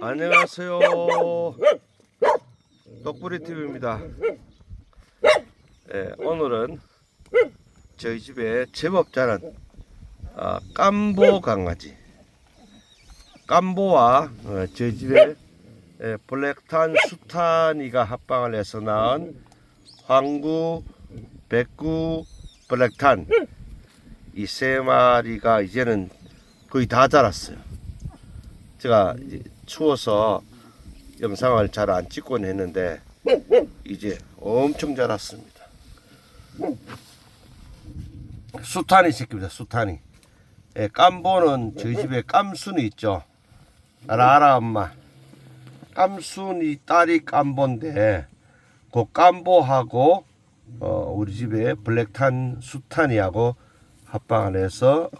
안녕하세요. 떡뿌리 TV입니다. 예, 오늘은 저희 집에 제법 자란 아, 깜보 강아지. 깜보와 어, 저희 집에 예, 블랙탄 수탄이가 합방을 해서 낳은 황구, 백구, 블랙탄 이 세 마리가 이제는 거의 다 자랐어요. 제가 추워서 영상을 잘 안 찍곤 했는데 이제 엄청 자랐습니다. 수탄이 새끼입니다. 수탄이. 예, 깜보는 저희 집에 깜순이 있죠. 알아 엄마. 깜순이 딸이 깜보인데 그 깜보하고 어, 우리 집에 블랙탄 수탄이하고 합방을 해서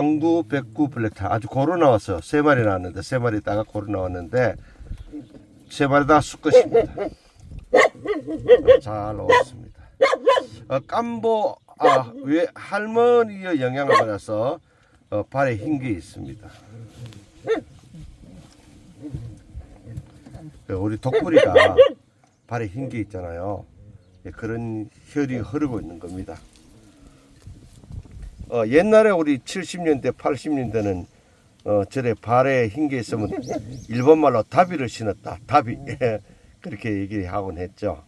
황구, 백구, 블랙탄 아주 고루 나왔어요. 세 마리 나왔는데 세 마리 다가 고루 나왔는데 세 마리 다 수컷입니다. 잘 나왔습니다. 어, 깜보 아 왜 할머니의 영향을 받아서 어, 발에 흰 게 있습니다. 그 우리 독부리가 발에 흰 게 있잖아요. 예, 그런 혈이 흐르고 있는 겁니다. 어, 옛날에 우리 70년대, 80년대는 어, 저래 발에 흰 게 있으면 일본말로 다비를 신었다. 다비. 예, 그렇게 얘기하곤 했죠.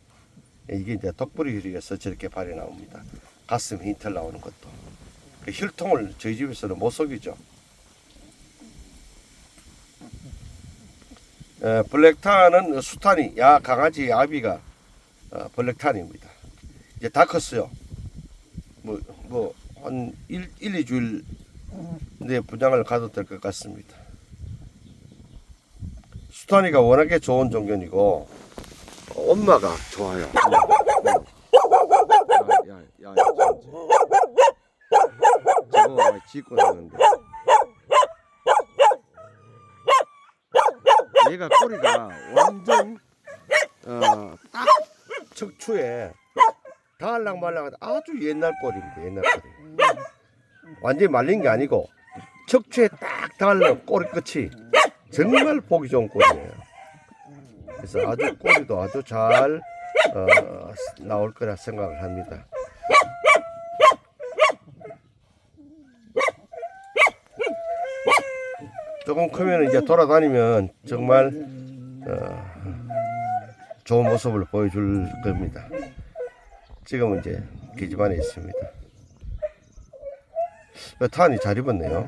예, 이게 이제 독부리 혈이어서 저렇게 발이 나옵니다. 가슴 흰털 나오는 것도. 그 혈통을 저희 집에서는 못 속이죠. 에, 블랙탄은 수탄이 야 강아지 아비가 어, 블랙탄입니다. 이제 다 컸어요. 뭐 뭐 한 1, 1, 2주일 내 분양을 가도 될 것 같습니다. 수탄이가 워낙에 좋은 종견이고 어, 엄마가 좋아요. 야, 야, 야, 저거 짖고 나는데. 얘가 꼬리가 완전 어, 딱 척추에 달랑 말랑한 아주 옛날 꼬리입니다. 옛날 꼬리. 완전히 말린 게 아니고 척추에 딱 달랑 꼬리 끝이 정말 보기 좋은 꼬리예요. 그래서 아주 꼬리도 아주 잘 어, 나올 거라 생각을 합니다. 조금 크면 이제 돌아다니면 정말 어, 좋은 모습을 보여줄 겁니다. 지금은 이제 계집 안에 있습니다. 어, 탄이 잘 입었네요.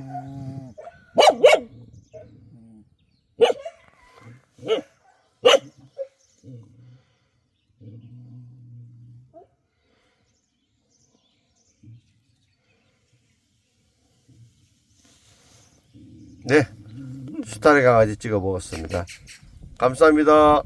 네, 수타리 강아지 찍어 먹었습니다. 감사합니다.